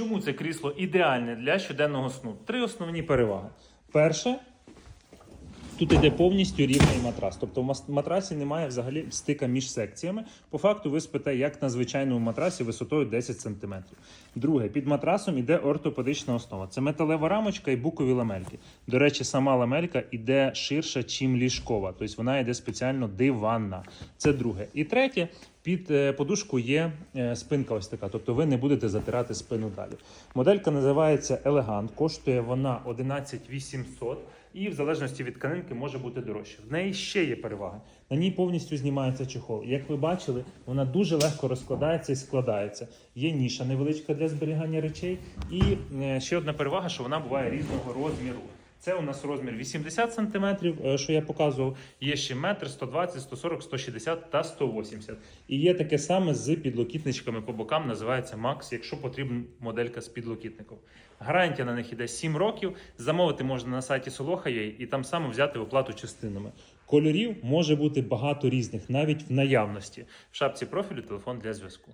Чому це крісло ідеальне для щоденного сну? Три основні переваги. Перше, Тут йде повністю рівний матрас. Тобто в матрасі немає взагалі стика між секціями. По факту ви спите як на звичайному матрасі висотою 10 см. Друге, під матрасом іде ортопедична основа. Це металева рамочка і букові ламельки. До речі, сама ламелька іде ширша, чим ліжкова. Тобто вона йде спеціально диванна. Це друге. І третє, під е, подушку є е, спинка ось така, тобто ви не будете затирати спину далі. Моделька називається Елегант, коштує вона 11 800 і в залежності від тканинки може бути дорожче. В неї ще є перевага. На ній повністю знімається чехол. Як ви бачили, вона дуже легко розкладається і складається. Є ніша невеличка для зберігання речей. І е, ще одна перевага, що вона буває різного розміру. Це у нас розмір 80 см, що я показував. Є ще метр, 120, 140, 160 та 180. І є таке саме з підлокітничками по бокам, називається Max, якщо потрібна моделька з підлокітником. Гарантія на них іде 7 років. Замовити можна на сайті Soloha.ua і там саме взяти оплату частинами. Кольорів може бути багато різних, навіть в наявності. В шапці профілю телефон для зв'язку.